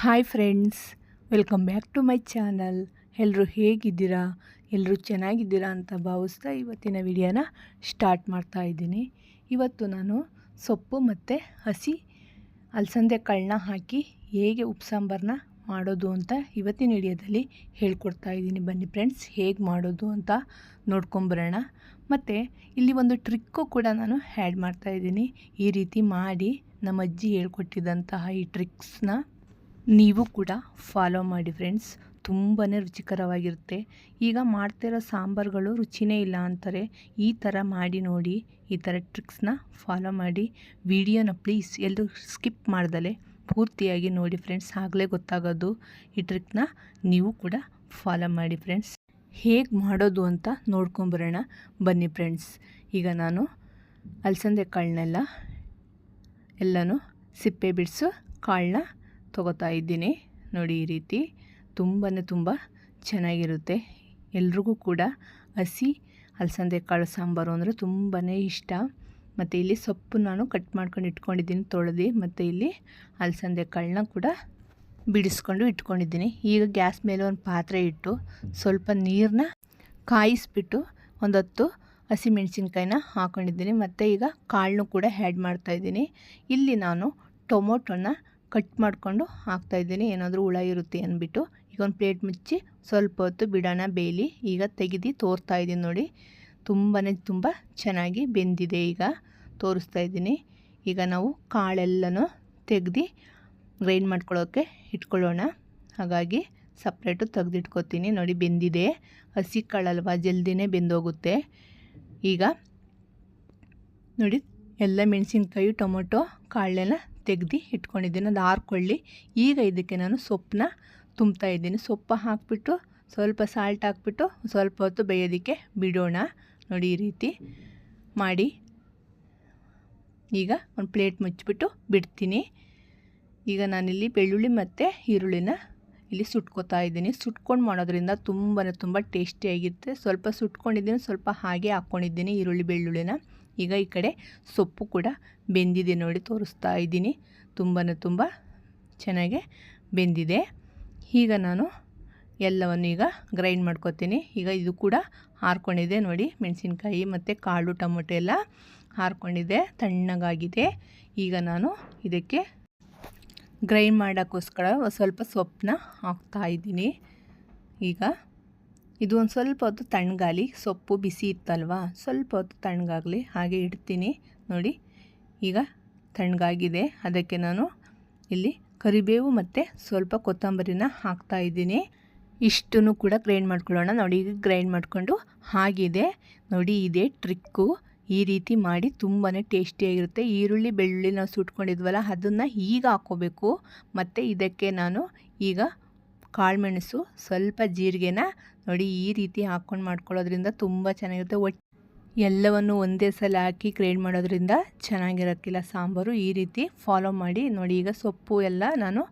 Hi friends welcome back to my channel ಎಲ್ಲರೂ ಹೇಗಿದ್ದೀರಾ? ಎಲ್ಲರೂ ಚೆನ್ನಾಗಿದ್ದೀರಾ ಅಂತ ಭಾವಿಸ್ತಾ ಇವತ್ತಿನ ವಿಡಿಯೋನ ಸ್ಟಾರ್ಟ್ ಮಾಡ್ತಾ ಇದ್ದೀನಿ. ಇವತ್ತು ನಾನು ಸೊಪ್ಪು ಮತ್ತು ಹಸಿ ಅಲಸಂದೆ ಕಾಳನ್ನ ಹಾಕಿ ಹೇಗೆ ಉಪ್ಸಾಂಬಾರನ್ನ ಮಾಡೋದು ಅಂತ ಇವತ್ತಿನ ವಿಡಿಯೋದಲ್ಲಿ ಹೇಳ್ಕೊಡ್ತಾ ಇದ್ದೀನಿ. ಬನ್ನಿ ಫ್ರೆಂಡ್ಸ್ ಹೇಗೆ ಮಾಡೋದು ಅಂತ ನೋಡ್ಕೊಂಬರೋಣ. ಮತ್ತು ಇಲ್ಲಿ ಒಂದು ಟ್ರಿಕ್ಕು ಕೂಡ ನಾನು ಆ್ಯಡ್ ಮಾಡ್ತಾ ಇದ್ದೀನಿ. ಈ ರೀತಿ ಮಾಡಿ ನಮ್ಮ ಅಜ್ಜಿ ಹೇಳ್ಕೊಟ್ಟಿದ್ದಂತಹ ಈ ಟ್ರಿಕ್ಸ್ನ ನೀವು ಕೂಡ ಫಾಲೋ ಮಾಡಿ ಫ್ರೆಂಡ್ಸ್ ತುಂಬಾ ರುಚಿಕರವಾಗಿರುತ್ತೆ. ಈಗ ಮಾಡ್ತಿರೋ ಸಾಂಬಾರುಗಳು ರುಚಿನೇ ಇಲ್ಲ ಅಂತಾರೆ. ಈ ಥರ ಮಾಡಿ ನೋಡಿ, ಈ ಥರ ಟ್ರಿಕ್ಸ್ನ ಫಾಲೋ ಮಾಡಿ. ವಿಡಿಯೋನ ಪ್ಲೀಸ್ ಎಲ್ಲರೂ ಸ್ಕಿಪ್ ಮಾಡ್ದಲೆ. ಪೂರ್ತಿಯಾಗಿ ನೋಡಿ ಫ್ರೆಂಡ್ಸ್ ಆಗಲೇ ಗೊತ್ತಾಗೋದು. ಈ ಟ್ರಿಕ್ನ ನೀವು ಕೂಡ ಫಾಲೋ ಮಾಡಿ ಫ್ರೆಂಡ್ಸ್ ಹೇಗೆ ಮಾಡೋದು ಅಂತ ನೋಡ್ಕೊಂಬರೋಣ. ಬನ್ನಿ ಫ್ರೆಂಡ್ಸ್ ಈಗ ನಾನು ಅಲಸಂದೆ ಕಾಳನ್ನೆಲ್ಲ ಎಲ್ಲನೂ ಸಿಪ್ಪೆ ಬಿಡಿಸು, ಕಾಳನ್ನ ತೊಗೋತಾ ಇದ್ದೀನಿ. ನೋಡಿ ಈ ರೀತಿ ತುಂಬಾ ತುಂಬ ಚೆನ್ನಾಗಿರುತ್ತೆ. ಎಲ್ರಿಗೂ ಕೂಡ ಹಸಿ ಅಲಸಂದೆ ಕಾಳು ಸಾಂಬಾರು ಅಂದರೆ ತುಂಬಾ ಇಷ್ಟ. ಮತ್ತು ಇಲ್ಲಿ ಸೊಪ್ಪು ನಾನು ಕಟ್ ಮಾಡ್ಕೊಂಡು ಇಟ್ಕೊಂಡಿದ್ದೀನಿ, ತೊಳೆದು ಮತ್ತು ಇಲ್ಲಿ ಅಲಸಂದೆ ಕಾಳನ್ನ ಕೂಡ ಬಿಡಿಸ್ಕೊಂಡು ಇಟ್ಕೊಂಡಿದ್ದೀನಿ. ಈಗ ಗ್ಯಾಸ್ ಮೇಲೆ ಒಂದು ಪಾತ್ರೆ ಇಟ್ಟು ಸ್ವಲ್ಪ ನೀರನ್ನ ಕಾಯಿಸ್ಬಿಟ್ಟು ಒಂದು ಹತ್ತು ಹಸಿಮೆಣ್ಸಿನ್ಕಾಯಿನ ಹಾಕ್ಕೊಂಡಿದ್ದೀನಿ ಮತ್ತು ಈಗ ಕಾಳನ್ನು ಕೂಡ ಆ್ಯಡ್ ಮಾಡ್ತಾಯಿದ್ದೀನಿ ಇಲ್ಲಿ ನಾನು ಟೊಮೊಟೊನ ಕಟ್ ಮಾಡಿಕೊಂಡು ಹಾಕ್ತಾಯಿದ್ದೀನಿ ಏನಾದರೂ ಹುಳ ಇರುತ್ತೆ ಅಂದ್ಬಿಟ್ಟು. ಈಗ ಒಂದು ಪ್ಲೇಟ್ ಮುಚ್ಚಿ ಸ್ವಲ್ಪ ಹೊತ್ತು ಬಿಡೋಣ ಬೇಯಲಿ. ಈಗ ತೆಗೆದು ತೋರ್ತಾ ಇದ್ದೀನಿ ನೋಡಿ. ತುಂಬಾ ತುಂಬ ಚೆನ್ನಾಗಿ ಬೆಂದಿದೆ ಈಗ. ತೋರಿಸ್ತಾ ಇದ್ದೀನಿ. ಈಗ ನಾವು ಕಾಳೆಲ್ಲನೂ ತೆಗ್ದು ಗ್ರೈಂಡ್ ಮಾಡ್ಕೊಳ್ಳೋಕ್ಕೆ ಇಟ್ಕೊಳ್ಳೋಣ. ಹಾಗಾಗಿ ಸಪ್ರೇಟು ತೆಗೆದಿಟ್ಕೊತೀನಿ. ನೋಡಿ ಬೆಂದಿದೆ. ಹಸಿ ಕಾಳಲ್ವ? ಜಲ್ದಿನೇ ಬೆಂದೋಗುತ್ತೆ. ಈಗ ನೋಡಿ, ಎಲ್ಲ ಮೆಣಸಿನ್ಕಾಯಿ, ಟೊಮೊಟೊ, ಕಾಳೆಲ್ಲ ತೆಗ್ದು ಇಟ್ಕೊಂಡಿದ್ದೀನಿ. ಅದು ಆರ್ಕೊಳ್ಳಿ. ಈಗ ಇದಕ್ಕೆ ನಾನು ಸೊಪ್ಪನ್ನ ತುಂಬ್ತಾ ಇದ್ದೀನಿ. ಸೊಪ್ಪು ಹಾಕಿಬಿಟ್ಟು ಸ್ವಲ್ಪ ಸಾಲ್ಟ್ ಹಾಕ್ಬಿಟ್ಟು ಸ್ವಲ್ಪ ಹೊತ್ತು ಬೇಯೋದಕ್ಕೆ ಬಿಡೋಣ. ನೋಡಿ ಈ ರೀತಿ ಮಾಡಿ. ಈಗ ಒಂದು ಪ್ಲೇಟ್ ಮುಚ್ಚಿಬಿಟ್ಟು ಬಿಡ್ತೀನಿ. ಈಗ ನಾನಿಲ್ಲಿ ಬೆಳ್ಳುಳ್ಳಿ ಮತ್ತು ಈರುಳ್ಳಿನ ಇಲ್ಲಿ ಸುಟ್ಕೋತಾ ಇದ್ದೀನಿ. ಸುಟ್ಕೊಂಡು ಮಾಡೋದ್ರಿಂದ ತುಂಬಾ ತುಂಬ ಟೇಸ್ಟಿಯಾಗಿರುತ್ತೆ. ಸ್ವಲ್ಪ ಸುಟ್ಕೊಂಡಿದ್ದೀನಿ, ಸ್ವಲ್ಪ ಹಾಗೆ ಹಾಕ್ಕೊಂಡಿದ್ದೀನಿ ಈರುಳ್ಳಿ ಬೆಳ್ಳುಳ್ಳಿನ. ಈಗ ಈ ಕಡೆ ಸೊಪ್ಪು ಕೂಡ ಬೆಂದಿದೆ ನೋಡಿ, ತೋರಿಸ್ತಾ ಇದ್ದೀನಿ. ತುಂಬಾ ತುಂಬ ಚೆನ್ನಾಗೆ ಬೆಂದಿದೆ. ಈಗ ನಾನು ಎಲ್ಲವನ್ನು ಈಗ ಗ್ರೈಂಡ್ ಮಾಡ್ಕೊತೀನಿ. ಈಗ ಇದು ಕೂಡ ಹಾರ್ಕೊಂಡಿದೆ ನೋಡಿ, ಮೆಣಸಿನ್ಕಾಯಿ ಮತ್ತು ಕಾಳು, ಟೊಮೊಟೊ ಎಲ್ಲ ಹಾರ್ಕೊಂಡಿದೆ ತಣ್ಣಗಾಗಿದೆ. ಈಗ ನಾನು ಇದಕ್ಕೆ ಗ್ರೈಂಡ್ ಮಾಡೋಕ್ಕೋಸ್ಕರ ಸ್ವಲ್ಪ ಸೊಪ್ಪನ್ನ ಹಾಕ್ತಾಯಿದ್ದೀನಿ ಈಗ ಇದು ಒಂದು ಸ್ವಲ್ಪ ಹೊತ್ತು ತಣ್ಣಗಾಲಿ ಸೊಪ್ಪು, ಬಿಸಿ ಇತ್ತಲ್ವಾ? ಸ್ವಲ್ಪ ಹೊತ್ತು ತಣ್ಣಗಾಗಲಿ, ಹಾಗೆ ಇಡ್ತೀನಿ. ನೋಡಿ, ಈಗ ತಣ್ಣಗಾಗಿದೆ. ಅದಕ್ಕೆ ನಾನು ಇಲ್ಲಿ ಕರಿಬೇವು ಮತ್ತು ಸ್ವಲ್ಪ ಕೊತ್ತಂಬರಿನ ಹಾಕ್ತಾಯಿದ್ದೀನಿ ಇಷ್ಟನ್ನು ಕೂಡ ಗ್ರೈಂಡ್ ಮಾಡ್ಕೊಳ್ಳೋಣ. ನೋಡಿ, ಈಗ ಗ್ರೈಂಡ್ ಮಾಡಿಕೊಂಡು ಹಾಗಿದೆ. ನೋಡಿ, ಇದೇ ಟ್ರಿಕ್ಕು. ಈ ರೀತಿ ಮಾಡಿ ತುಂಬಾ ಟೇಸ್ಟಿಯಾಗಿರುತ್ತೆ. ಈರುಳ್ಳಿ, ಬೆಳ್ಳುಳ್ಳಿ ನಾವು ಸುಟ್ಕೊಂಡಿದ್ವಲ್ಲ, ಅದನ್ನು ಈಗ ಹಾಕ್ಕೋಬೇಕು. ಮತ್ತು ಇದಕ್ಕೆ ನಾನು ಈಗ ಕಾಳುಮೆಣಸು ಸ್ವಲ್ಪ ಜೀರಿಗೆನ ನೋಡಿ ಈ ರೀತಿ ಹಾಕ್ಕೊಂಡು ಮಾಡ್ಕೊಳ್ಳೋದ್ರಿಂದ ತುಂಬ ಚೆನ್ನಾಗಿರುತ್ತೆ. ಒಟ್ಟು ಎಲ್ಲವನ್ನು ಒಂದೇ ಸಲ ಹಾಕಿ ಗ್ರೈಂಡ್ ಮಾಡೋದ್ರಿಂದ ಚೆನ್ನಾಗಿರೋಕ್ಕಿಲ್ಲ ಸಾಂಬಾರು. ಈ ರೀತಿ ಫಾಲೋ ಮಾಡಿ ನೋಡಿ, ಈಗ ಸೊಪ್ಪು ಎಲ್ಲ ನಾನು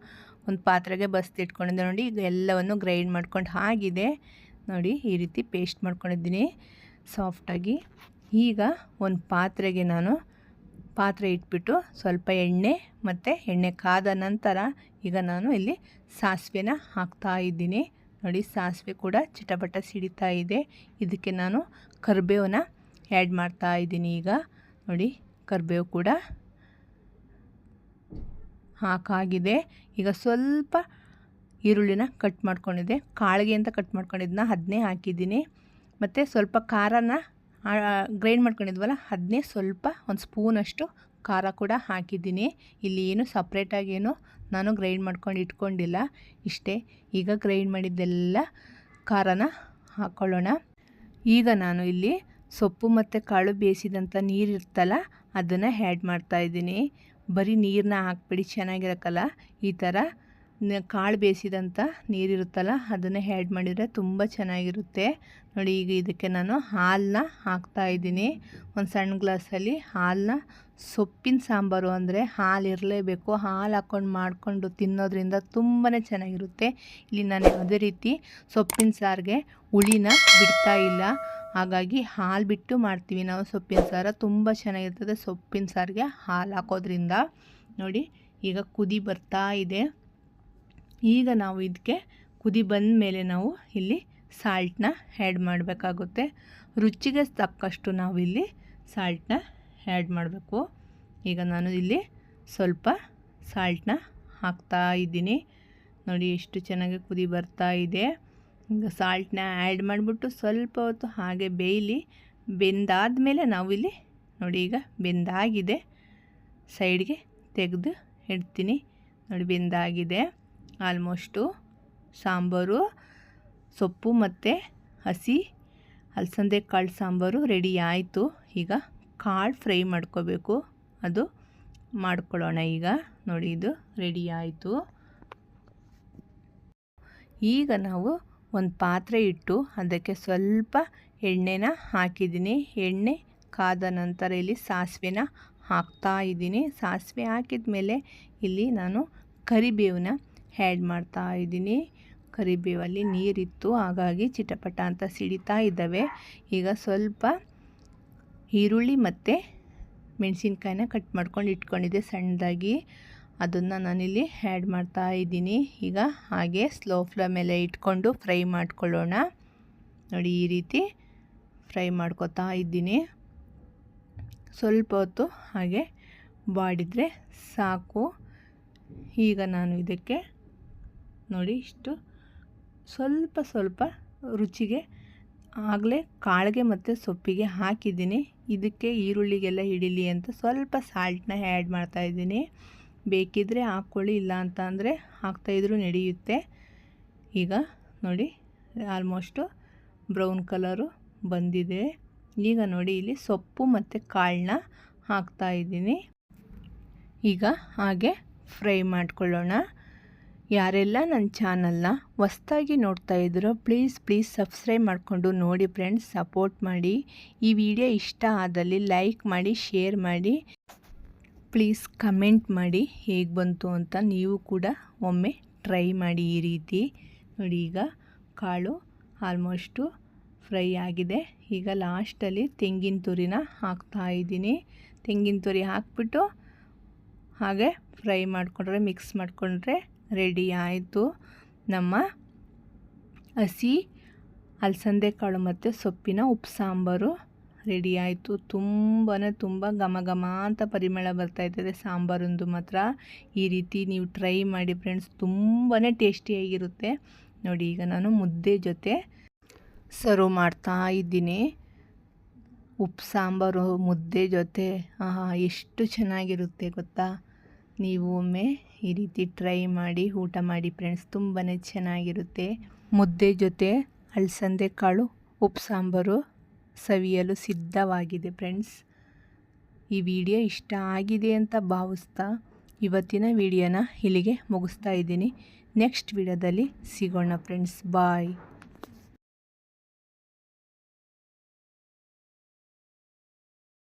ಒಂದು ಪಾತ್ರೆಗೆ ಬಸ್ತಿಟ್ಕೊಂಡಿದ್ದೆ ನೋಡಿ, ಈಗ ಎಲ್ಲವನ್ನು ಗ್ರೈಂಡ್ ಮಾಡ್ಕೊಂಡು ಹಾಗಿದೆ ನೋಡಿ, ಈ ರೀತಿ ಪೇಸ್ಟ್ ಮಾಡ್ಕೊಂಡಿದ್ದೀನಿ. ಸಾಫ್ಟಾಗಿ ಈಗ ಒಂದು ಪಾತ್ರೆಗೆ ನಾನು ಪಾತ್ರೆ ಇಟ್ಬಿಟ್ಟು ಸ್ವಲ್ಪ ಎಣ್ಣೆ ಮತ್ತು ಎಣ್ಣೆ ಕಾದ ನಂತರ ಈಗ ನಾನು ಇಲ್ಲಿ ಸಾಸಿವೆನ ಹಾಕ್ತಾ ಇದ್ದೀನಿ. ನೋಡಿ, ಸಾಸಿವೆ ಕೂಡ ಚಿಟಪಟ ಸಿಡಿತಾ ಇದೆ. ಇದಕ್ಕೆ ನಾನು ಕರಿಬೇವನ್ನ ಆ್ಯಡ್ ಮಾಡ್ತಾ ಇದ್ದೀನಿ ಈಗ. ನೋಡಿ, ಕರಿಬೇವು ಕೂಡ ಹಾಕಾಗಿದೆ. ಈಗ ಸ್ವಲ್ಪ ಈರುಳ್ಳಿನ ಕಟ್ ಮಾಡ್ಕೊಂಡಿದ್ದೆ. ಕಾಳಿಗೆ ಅಂತ ಕಟ್ ಮಾಡ್ಕೊಂಡಿದ್ದನ್ನ ಅದನ್ನೇ ಹಾಕಿದ್ದೀನಿ. ಮತ್ತು ಸ್ವಲ್ಪ ಖಾರನ ಗ್ರೈಂಡ್ ಮಾಡ್ಕೊಂಡಿದ್ವಲ್ಲ ಅದನ್ನೇ ಸ್ವಲ್ಪ ಒಂದು ಸ್ಪೂನಷ್ಟು ಖಾರ ಕೂಡ ಹಾಕಿದ್ದೀನಿ. ಇಲ್ಲಿ ಏನು ಸಪ್ರೇಟಾಗೇನು ನಾನು ಗ್ರೈಂಡ್ ಮಾಡ್ಕೊಂಡು ಇಟ್ಕೊಂಡಿಲ್ಲ. ಇಷ್ಟೇ, ಈಗ ಗ್ರೈಂಡ್ ಮಾಡಿದ್ದೆಲ್ಲ ಖಾರನ ಹಾಕ್ಕೊಳ್ಳೋಣ ಈಗ ನಾನು ಇಲ್ಲಿ ಸೊಪ್ಪು ಮತ್ತು ಕಾಳು ಬೇಯಿಸಿದಂಥ ನೀರು ಇರ್ತಲ್ಲ, ಅದನ್ನು ಆ್ಯಡ್ ಮಾಡ್ತಾಯಿದ್ದೀನಿ ಬರೀ ನೀರನ್ನ ಹಾಕ್ಬಿಡಿ ಚೆನ್ನಾಗಿರಕ್ಕಲ್ಲ ಈ ಥರ ಕಾಳು ಬೇಯಿಸಿದಂಥ ನೀರಿರುತ್ತಲ್ಲ, ಅದನ್ನು ಆ್ಯಡ್ ಮಾಡಿದರೆ ತುಂಬ ಚೆನ್ನಾಗಿರುತ್ತೆ. ನೋಡಿ, ಈಗ ಇದಕ್ಕೆ ನಾನು ಹಾಲನ್ನ ಹಾಕ್ತಾಯಿದ್ದೀನಿ ಒಂದು ಸಣ್ಣ ಗ್ಲಾಸಲ್ಲಿ ಹಾಲನ್ನ ಸೊಪ್ಪಿನ ಸಾಂಬಾರು ಅಂದರೆ ಹಾಲು ಇರಲೇಬೇಕು. ಹಾಲು ಹಾಕ್ಕೊಂಡು ಮಾಡಿಕೊಂಡು ತಿನ್ನೋದ್ರಿಂದ ತುಂಬಾ ಚೆನ್ನಾಗಿರುತ್ತೆ. ಇಲ್ಲಿ ನಾನು ಯಾವುದೇ ರೀತಿ ಸೊಪ್ಪಿನ ಸಾರಿಗೆ ಹುಳಿನ ಬಿಡ್ತಾ ಇಲ್ಲ. ಹಾಗಾಗಿ ಹಾಲು ಬಿಟ್ಟು ಮಾಡ್ತೀವಿ ನಾವು ಸೊಪ್ಪಿನ ಸಾರು. ತುಂಬ ಚೆನ್ನಾಗಿರ್ತದೆ ಸೊಪ್ಪಿನ ಸಾರಿಗೆ ಹಾಲು ಹಾಕೋದ್ರಿಂದ. ನೋಡಿ, ಈಗ ಕುದಿ ಬರ್ತಾ ಇದೆ. ಈಗ ನಾವು ಇದಕ್ಕೆ ಕುದಿ ಬಂದ ಮೇಲೆ ನಾವು ಇಲ್ಲಿ ಸಾಲ್ಟನ್ನ ಆ್ಯಡ್ ಮಾಡಬೇಕಾಗುತ್ತೆ. ರುಚಿಗೆ ತಕ್ಕಷ್ಟು ನಾವು ಇಲ್ಲಿ ಸಾಲ್ಟನ್ನ ಆ್ಯಡ್ ಮಾಡಬೇಕು. ಈಗ ನಾನು ಇಲ್ಲಿ ಸ್ವಲ್ಪ ಸಾಲ್ಟನ್ನ ಹಾಕ್ತಾ ಇದ್ದೀನಿ. ನೋಡಿ ಎಷ್ಟು ಚೆನ್ನಾಗಿ ಕುದಿ ಬರ್ತಾ ಇದೆ. ಈಗ ಸಾಲ್ಟನ್ನ ಆ್ಯಡ್ ಮಾಡಿಬಿಟ್ಟು ಸ್ವಲ್ಪ ಹೊತ್ತು ಹಾಗೆ ಬೇಯಲಿ. ಬೆಂದಾದ ಮೇಲೆ ನಾವಿಲ್ಲಿ ನೋಡಿ ಈಗ ಬೆಂದಾಗಿದೆ. ಸೈಡ್ಗೆ ತೆಗೆದು ಇಡ್ತೀನಿ. ನೋಡಿ ಬೆಂದಾಗಿದೆ. ಆಲ್ಮೋಸ್ಟು ಸಾಂಬಾರು, ಸೊಪ್ಪು ಮತ್ತು ಹಸಿ ಅಲಸಂದೆ ಕಾಳು ಸಾಂಬಾರು ರೆಡಿ ಆಯಿತು. ಈಗ ಕಾಳು ಫ್ರೈ ಮಾಡ್ಕೋಬೇಕು. ಅದು ಮಾಡ್ಕೊಳ್ಳೋಣ ಈಗ. ನೋಡಿ, ಇದು ರೆಡಿ ಆಯಿತು. ಈಗ ನಾವು ಒಂದು ಪಾತ್ರೆ ಇಟ್ಟು ಅದಕ್ಕೆ ಸ್ವಲ್ಪ ಎಣ್ಣೆನ ಹಾಕಿದ್ದೀನಿ. ಎಣ್ಣೆ ಕಾದ ನಂತರ ಇಲ್ಲಿ ಸಾಸಿವೆನ ಹಾಕ್ತಾ ಇದ್ದೀನಿ. ಸಾಸಿವೆ ಹಾಕಿದ ಮೇಲೆ ಇಲ್ಲಿ ನಾನು ಕರಿಬೇವನ್ನ ಆ್ಯಡ್ ಮಾಡ್ತಾ ಇದ್ದೀನಿ. ಕರಿಬೇವಲ್ಲಿ ನೀರಿತ್ತು. ಹಾಗಾಗಿ ಚಿಟಪಟ ಅಂತ ಸಿಡಿತಾ ಇದ್ದಾವೆ. ಈಗ ಸ್ವಲ್ಪ ಈರುಳ್ಳಿ ಮತ್ತು ಮೆಣಸಿನ್ಕಾಯಿನ ಕಟ್ ಮಾಡ್ಕೊಂಡು ಇಟ್ಕೊಂಡಿದ್ದೆ ಸಣ್ಣದಾಗಿ. ಅದನ್ನು ನಾನಿಲ್ಲಿ ಆ್ಯಡ್ ಮಾಡ್ತಾ ಇದ್ದೀನಿ. ಈಗ ಹಾಗೆ ಸ್ಲೋ ಫ್ಲೇಮೇಲೆ ಇಟ್ಕೊಂಡು ಫ್ರೈ ಮಾಡ್ಕೊಳ್ಳೋಣ. ನೋಡಿ, ಈ ರೀತಿ ಫ್ರೈ ಮಾಡ್ಕೊತಾ ಇದ್ದೀನಿ. ಸ್ವಲ್ಪ ಹೊತ್ತು ಹಾಗೆ ಬಾಡಿದರೆ ಸಾಕು. ಈಗ ನಾನು ಇದಕ್ಕೆ ನೋಡಿ ಇಷ್ಟು. ಸ್ವಲ್ಪ ಸ್ವಲ್ಪ ರುಚಿಗೆ ಆಗಲೇ ಕಾಳಿಗೆ ಮತ್ತು ಸೊಪ್ಪಿಗೆ ಹಾಕಿದ್ದೀನಿ. ಇದಕ್ಕೆ ಈರುಳ್ಳಿಗೆಲ್ಲ ಹಿಡಿಲಿ ಅಂತ ಸ್ವಲ್ಪ ಸಾಲ್ಟನ್ನ ಆ್ಯಡ್ ಮಾಡ್ತಾಯಿದ್ದೀನಿ ಬೇಕಿದ್ದರೆ ಹಾಕ್ಕೊಳ್ಳಿ ಇಲ್ಲ ಅಂತ ಅಂದರೆ ಹಾಕ್ತಾಯಿದ್ರು ನಡೆಯುತ್ತೆ. ಈಗ ನೋಡಿ ಆಲ್ಮೋಸ್ಟು ಬ್ರೌನ್ ಕಲರು ಬಂದಿದೆ. ಈಗ ನೋಡಿ, ಇಲ್ಲಿ ಸೊಪ್ಪು ಮತ್ತು ಕಾಳನ್ನ ಹಾಕ್ತಾಯಿದ್ದೀನಿ ಈಗ ಹಾಗೆ ಫ್ರೈ ಮಾಡ್ಕೊಳ್ಳೋಣ. ಯಾರೆಲ್ಲ ನನ್ನ ಚಾನಲ್ನ ಹೊಸ್ದಾಗಿ ನೋಡ್ತಾ ಇದ್ದೀರೋ ಪ್ಲೀಸ್ ಪ್ಲೀಸ್ ಸಬ್ಸ್ಕ್ರೈಬ್ ಮಾಡಿಕೊಂಡು ನೋಡಿ ಫ್ರೆಂಡ್ಸ್ ಸಪೋರ್ಟ್ ಮಾಡಿ. ಈ ವಿಡಿಯೋ ಇಷ್ಟ ಆದಲ್ಲಿ ಲೈಕ್ ಮಾಡಿ ಶೇರ್ ಮಾಡಿ. ಪ್ಲೀಸ್ ಕಮೆಂಟ್ ಮಾಡಿ ಹೇಗೆ ಬಂತು ಅಂತ ನೀವು ಕೂಡ ಒಮ್ಮೆ ಟ್ರೈ ಮಾಡಿ ಈ ರೀತಿ. ನೋಡಿ ಈಗ ಕಾಳು ಆಲ್ಮೋಸ್ಟು ಫ್ರೈ ಆಗಿದೆ. ಈಗ ಲಾಸ್ಟಲ್ಲಿ ತೆಂಗಿನ ತುರಿನ ಹಾಕ್ತಾ ಇದ್ದೀನಿ. ತೆಂಗಿನ ತುರಿ ಹಾಕ್ಬಿಟ್ಟು ಹಾಗೆ ಫ್ರೈ ಮಾಡಿಕೊಂಡ್ರೆ ಮಿಕ್ಸ್ ಮಾಡಿಕೊಂಡ್ರೆ ರೆಡಿ ಆಯಿತು. ನಮ್ಮ ಹಸಿ ಅಲಸಂದೆ ಕಾಳು ಮತ್ತು ಸೊಪ್ಪಿನ ಉಪ್ಪು ಸಾಂಬಾರು ರೆಡಿ ಆಯಿತು. ತುಂಬಾ ತುಂಬ ಘಮ ಘಮ ಅಂತ ಪರಿಮಳ ಬರ್ತಾಯಿರ್ತದೆ ಸಾಂಬಾರೊಂದು ಮಾತ್ರ. ಈ ರೀತಿ ನೀವು ಟ್ರೈ ಮಾಡಿ ಫ್ರೆಂಡ್ಸ್ ತುಂಬಾ ಟೇಸ್ಟಿಯಾಗಿರುತ್ತೆ ನೋಡಿ, ಈಗ ನಾನು ಮುದ್ದೆ ಜೊತೆ ಸರ್ವ್ ಮಾಡ್ತಾ ಇದ್ದೀನಿ. ಉಪ್ಪು ಸಾಂಬಾರು, ಮುದ್ದೆ ಜೊತೆ. ಎಷ್ಟು ಚೆನ್ನಾಗಿರುತ್ತೆ ಗೊತ್ತಾ? ನೀವು ಒಮ್ಮೆ ಈ ರೀತಿ ಟ್ರೈ ಮಾಡಿ, ಊಟ ಮಾಡಿ ಫ್ರೆಂಡ್ಸ್ ತುಂಬಾ ಚೆನ್ನಾಗಿರುತ್ತೆ. ಮುದ್ದೆ ಜೊತೆ ಅಲಸಂದೆ ಕಾಳು, ಉಪ್ಪು ಸಾಂಬಾರು ಸವಿಯಲು ಸಿದ್ಧವಾಗಿದೆ ಫ್ರೆಂಡ್ಸ್ ಈ ವಿಡಿಯೋ ಇಷ್ಟ ಆಗಿದೆ ಅಂತ ಭಾವಿಸ್ತಾ ಇವತ್ತಿನ ವಿಡಿಯೋನ ಇಲ್ಲಿಗೆ ಮುಗಿಸ್ತಾ ಇದ್ದೀನಿ. ನೆಕ್ಸ್ಟ್ ವಿಡಿಯೋದಲ್ಲಿ ಸಿಗೋಣ ಫ್ರೆಂಡ್ಸ್ ಬಾಯ್